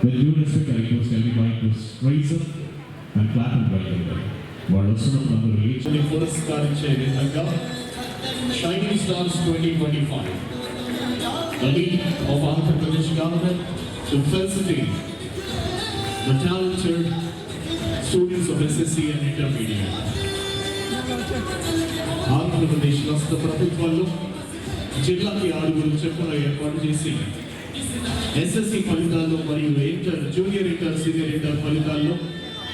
With due respect, I request everybody to raise up and clap and welcome them. వాళ్ళు వస్తున్నప్పుడు అందరూ పురస్కరించే విధంగా shining stars twenty twenty of of Andhra Pradesh government to facility the talented students of SSC and intermediate. Andhra Pradesh రాష్ట్ర ప్రభుత్వాలు జిల్లాకి ఆరుగురు చెప్పుల ఏర్పాటు చేసి ఎస్ఎస్సి ఫలితాల్లో మరియు inter junior inter senior inter ఫలితాల్లో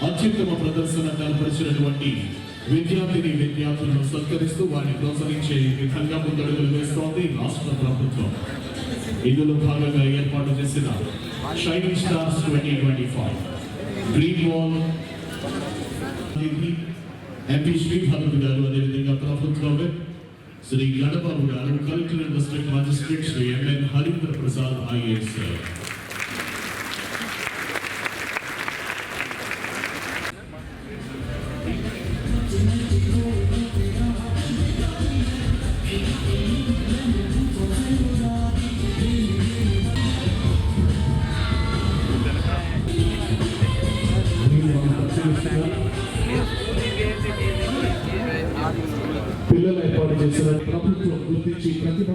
అత్యుత్తమ ప్రదర్శన కనపరిచినటువంటి విద్యార్థిని విద్యార్థులను సత్కరిస్తూ వారిని ప్రోత్సహించే విధంగా ముందడుగులు వేస్తోంది రాష్ట్ర ప్రభుత్వం. ఇందులో భాగంగా ఏర్పాటు చేసిన shining stars twenty twenty five green wall MP Sribhadrudu garu అదేవిధంగా ప్రభుత్వం Shri Ganababu garu collector and district magistrate Shri M N Harindra Prasad IAS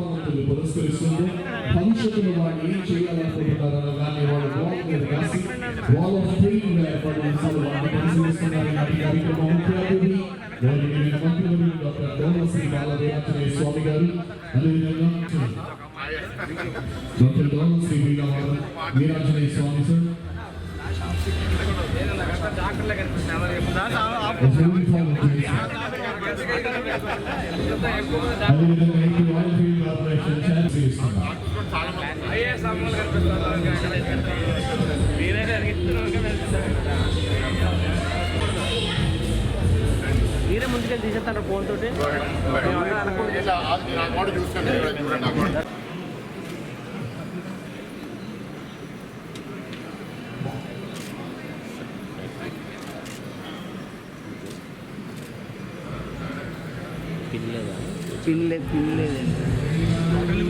ప్రతిభావంతులు పురస్కరిస్తుంది భవిష్యత్తులో వాడిని ఏం చేయాలనుకుంటున్నారన్న దాన్ని వాళ్ళు వాల్ మీద రాసి వాల్ ఆఫ్ ఫెయిమ్ ఏర్పాటు చేశారు వాటిని పరిశీలిస్తున్నారు నాటి కార్యక్రమం ముఖ్య అతిథి వారిని నేను మంత్రివర్యులు డాక్టర్ డోలశ్రీ బాలవీరాజనే స్వామి గారు అదేవిధంగా doctor Dolasri Veeranjaneya Swamy sir uniform చేసి అదేవిధంగా AP oil field corporation chance ఇస్తున్నారు ఐఏఎస్ అమలు కనిపిస్తున్నారు మీరైతే మీరే ముందుకెళ్ళి తీసేస్తారు ఫోన్ తోటి చూసుకోండి చూడండి నా కూడా పిల్లే పిల్లేదండి Totally,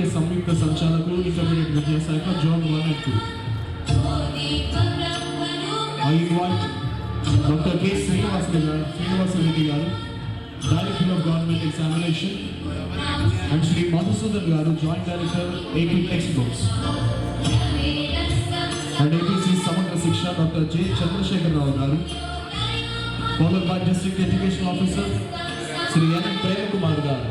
ప్రాంతీయ సంయుక్త సంచాలకులు ఇంటర్మీడియట్ విద్యాశాఖ zone one and two I invite doctor K Srinivas garu Srinivasa Reddy garu director of government examination and Shri Madhusudan garu joint director AP text books and APC Samagra Shiksha doctor J Chandrasekhar Rao garu followed by district education officer Shri N Prem Kumar garu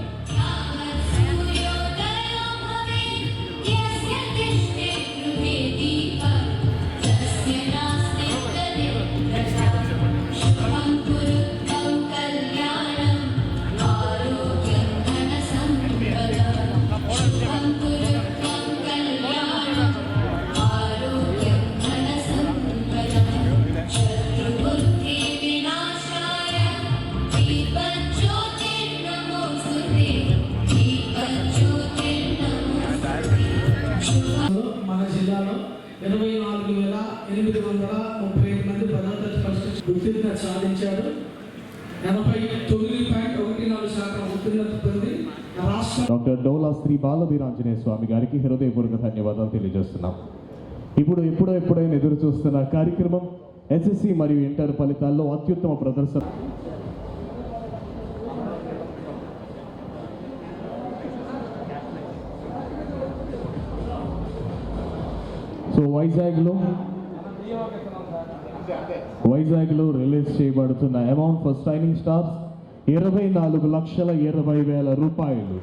ఉత్తీర్ణత సాధించాడు. ఎనభై తొమ్మిది point ఒకటి నాలుగు శాతం ఉత్తీర్ణత పొంది రాష్ట్ర డాక్టర్ డోలా శ్రీ బాలవీరాంజనేయ స్వామి గారికి హృదయపూర్వక ధన్యవాదాలు తెలియజేస్తున్నాం. ఇప్పుడు ఎప్పుడో ఎప్పుడైనా ఎదురు చూస్తున్న కార్యక్రమం ఎస్ఎస్సి మరియు ఇంటర్ ఫలితాల్లో అత్యుత్తమ ప్రదర్శన. సో వైజాగ్లో వైజాగ్లో రిలీజ్ చేయబడుతున్న అమౌంట్ ఫర్ షైనింగ్ స్టార్స్ ఇరవై నాలుగు లక్షల ఇరవై వేల రూపాయలు.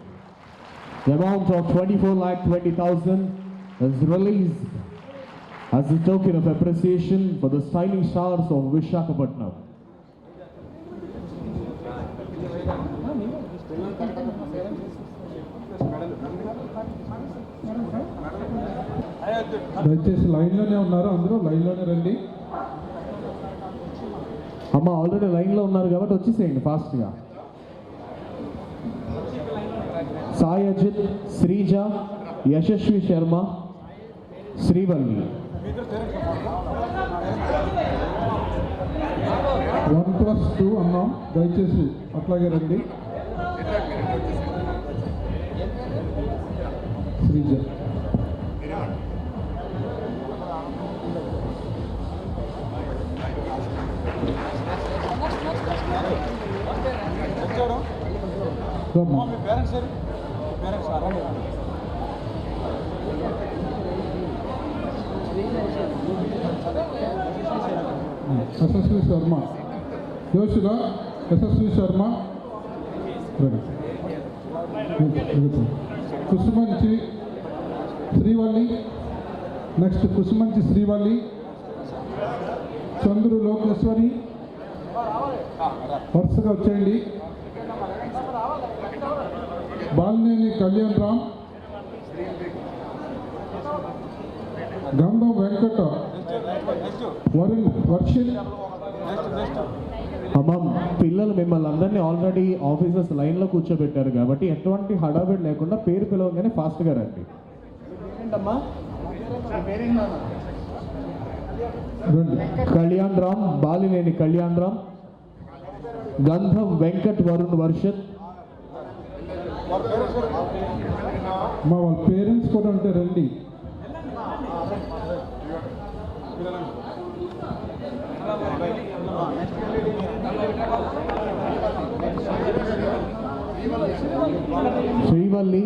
Amount of twenty four lakh twenty thousand release as a token of appreciation for the shining stars of దయచేసి లైన్లోనే ఉన్నారు అందరూ? లైన్లోనే రండి. అమ్మ ఆల్రెడీ లైన్లో ఉన్నారు కాబట్టి వచ్చేసేయండి ఫాస్ట్గా. Sai Ajith Sreeja Yashasvi Sharma Srivalli. One plus two అన్నాం దయచేసి అట్లాగే రండి. శ్రీజ. యశస్వి శర్మ. జోషిగా యశస్వి శర్మ. కుసుమంచి శ్రీవల్లి. నెక్స్ట్ కుసుమంచి శ్రీవల్లి. చంద్రు లోకేశ్వరి. వరుసగా వచ్చేయండి. బాలినేని కళ్యాణ్ రామ్. గంధం వెంకట. వరుణ్ వర్షిత్ అమ్మ పిల్లలు మిమ్మల్ని అందరినీ ఆల్రెడీ ఆఫీసర్స్ లైన్లో కూర్చోబెట్టారు కాబట్టి ఎటువంటి హడావిడి లేకుండా పేరు పిలవగానే ఫాస్ట్గా రండి. రండి. కళ్యాణ్ రామ్ బాలినేని కళ్యాణ్ రామ్. గంధం వెంకట్ వరుణ్ వర్షత్. మా వాళ్ళ పేరెంట్స్ కూడా ఉంటే రండి. శ్రీవల్లి.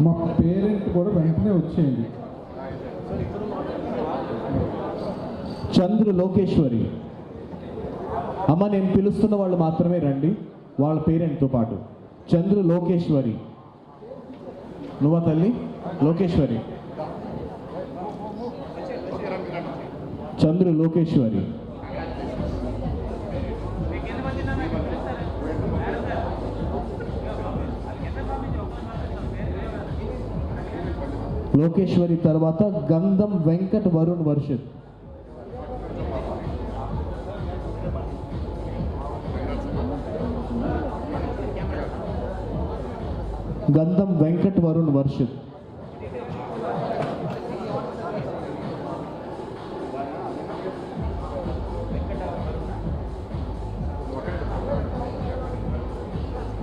మా పేరెంట్ కూడా వెంటనే వచ్చేయండి. చంద్రు లోకేశ్వరి. అమ్మ నేను పిలుస్తున్న వాళ్ళు మాత్రమే రండి. వాళ్ళ పేరెంట్తో పాటు. చంద్రు లోకేశ్వరి. నువ్వా తల్లి? లోకేశ్వరి. చంద్రు లోకేశ్వరి. లోకేశ్వరి తర్వాత గంధం వెంకట్ వరుణ్ వర్షిత్ గంధం వెంకట్ వరుణ్ వర్షిత్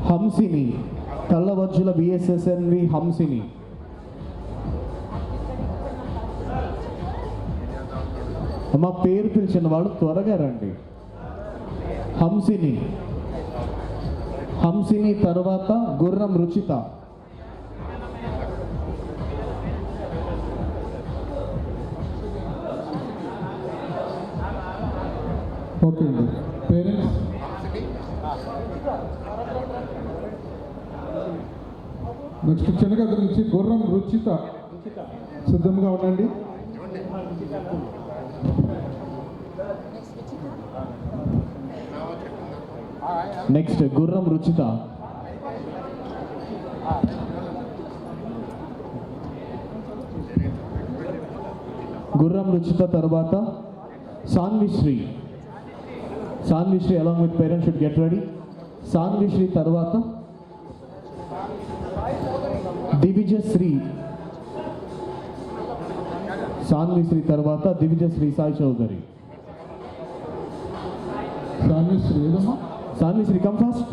హంసిని తల్లవజ్జుల బిఎస్ఎస్ఎన్వి హంసిని. అమ్మ పేరు పిలిచిన వాళ్ళు త్వరగా రండి. హంసిని. హంసిని తర్వాత గుర్రం రుచిత. ఓకే అండి. పేరెంట్స్? నెక్స్ట్ చిన్నగది నుంచి గుర్రం రుచిత. సిద్ధంగా ఉండండి. నెక్స్ట్ గుర్రం రుచిత. గుర్రం రుచిత తర్వాత Sanvisri. Sanvisri along with parents should get ready Sanvisri తర్వాత దివిజశ్రీ. సాన్విశ్రీ తర్వాత దివిజశ్రీ సాయి చౌదరి. సాన్విశ్రీ ఏదమ్మా Sanvisri come fast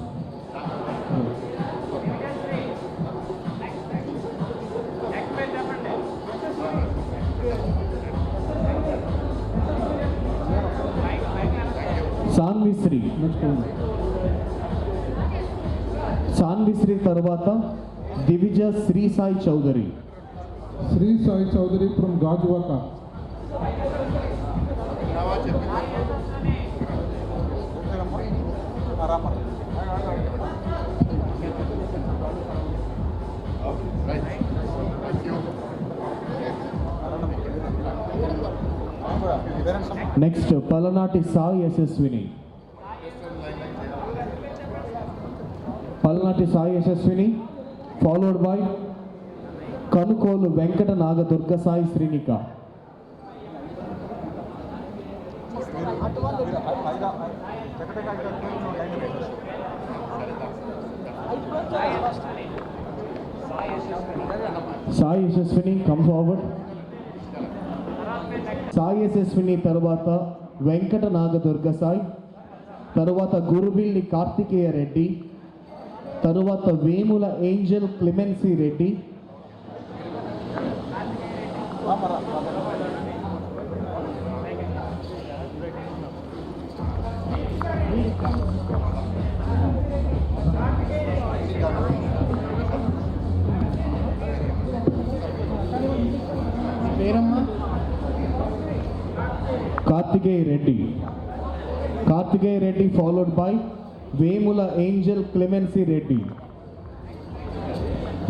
Sanvisri. Next Sanvisri తర్వాత Divija Sri Sai Chowdary. Sri Sai Chowdary from Gajuwaka. Next Palanati Sai Yashaswini. Palanati Sai Yashaswini followed by Kanukolu Venkata Nagadurga Sai Srinika. Sai Yashaswini come forward Sai Yashaswini తర్వాత వెంకట నాగదుర్గ సాయి తరువాత గురువిల్లి కార్తికేయ రెడ్డి తరువాత Vemula Angel Clemency Reddy Peramma Karthikeya Reddy followed by Vemula Angel Clemency Reddy.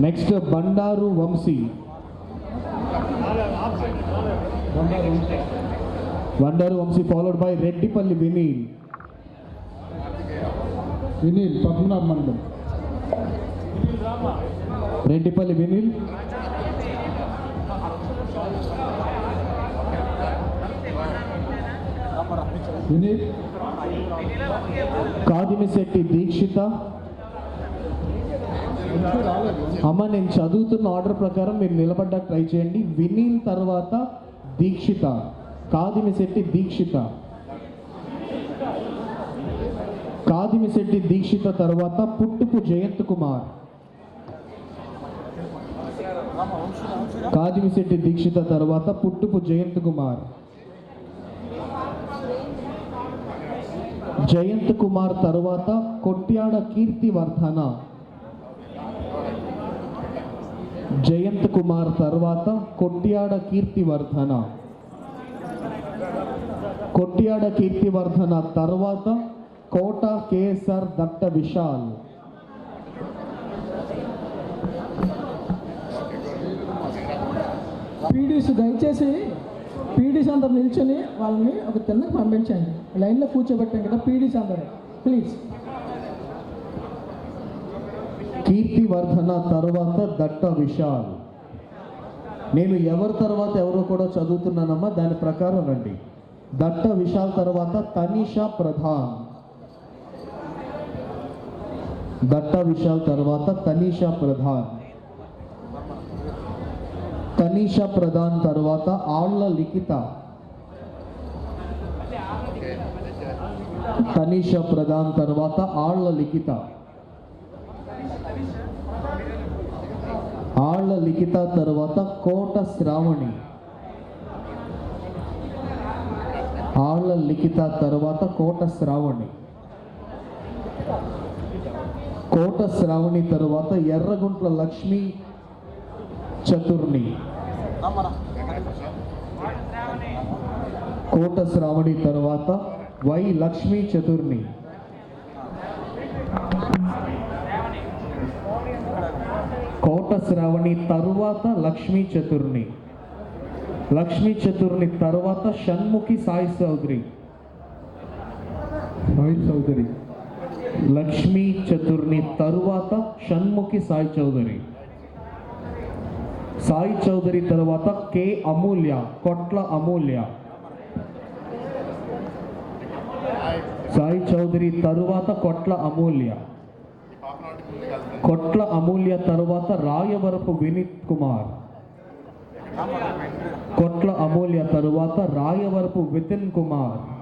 Next Bandaru Vamsi. Bandaru Vamsi followed by Reddipalli Vineel. Vineel Padmanabha మండలం. రెడ్డిపల్లి వినీల్. వినీల్. కాదిమిశెట్టి దీక్షిత. అమ్మ నేను చదువుతున్న order ప్రకారం మీరు నిలబడ్డా ట్రై చేయండి. వినీల్ తర్వాత దీక్షిత. కాదిమిశెట్టి దీక్షిత. కాదిమిశెట్టి దీక్షిత తర్వాత పుట్టుపు జయంత్ కుమార్. కాదిమిశెట్టి దీక్షిత తర్వాత పుట్టుపు జయంత్ కుమార్. జయంత్ కుమార్ తర్వాత కొట్యాడ కీర్తివర్ధన జయంత్ కుమార్ తర్వాత కొట్యాడ కీర్తివర్ధన కొట్యాడ కీర్తివర్ధన తర్వాత కోట కేఎస్ఆర్ దట్ట విశాల్. పీడీసీ దయచేసి పీడీస్ అందరు నిల్చొని వాళ్ళని ఒక తిన్నకు పంపించండి. లైన్లో కూర్చోబెట్టాం కదా పీడీస్ అందరు ప్లీజ్ కీర్తివర్ధన తర్వాత దట్ట విశాల్. నేను ఎవరి తర్వాత ఎవరో కూడా చదువుతున్నానమ్మా దాని ప్రకారం రండి. దట్ట విశాల్ తర్వాత తనిషా ప్రధాన్. దట్ట విశాల్ తర్వాత తనీషా ప్రధాన్. కనీష ప్రధాన్ తర్వాత ఆళ్ళ లిఖిత. కనీష ప్రధాన్ తర్వాత ఆళ్ళ లిఖిత. ఆళ్ళ లిఖిత తర్వాత కోట శ్రావణి. ఆళ్ళ లిఖిత తర్వాత కోట శ్రావణి. కోట శ్రావణి తర్వాత ఎర్రగుంట్ల లక్ష్మి చతుర్ని. కోట శ్రావణి తర్వాత వై లక్ష్మీ చతుర్ని కోట శ్రావణి తరువాత లక్ష్మీ చతుర్ని లక్ష్మీ చతుర్ని తర్వాత షణ్ముఖి సాయి చౌదరి. సాయి చౌదరి. లక్ష్మీ చతుర్ని తరువాత షణ్ముఖి సాయి చౌదరి. సాయి చౌదరి తర్వాత కె అమూల్య కొట్ల అమూల్య. సాయి చౌదరి తరువాత కొట్ల అమూల్య. కొట్ల అమూల్య తరువాత రాయవరపు వినీత్ కుమార్. కొట్ల అమూల్య తరువాత రాయవరపు వితిన్ కుమార్.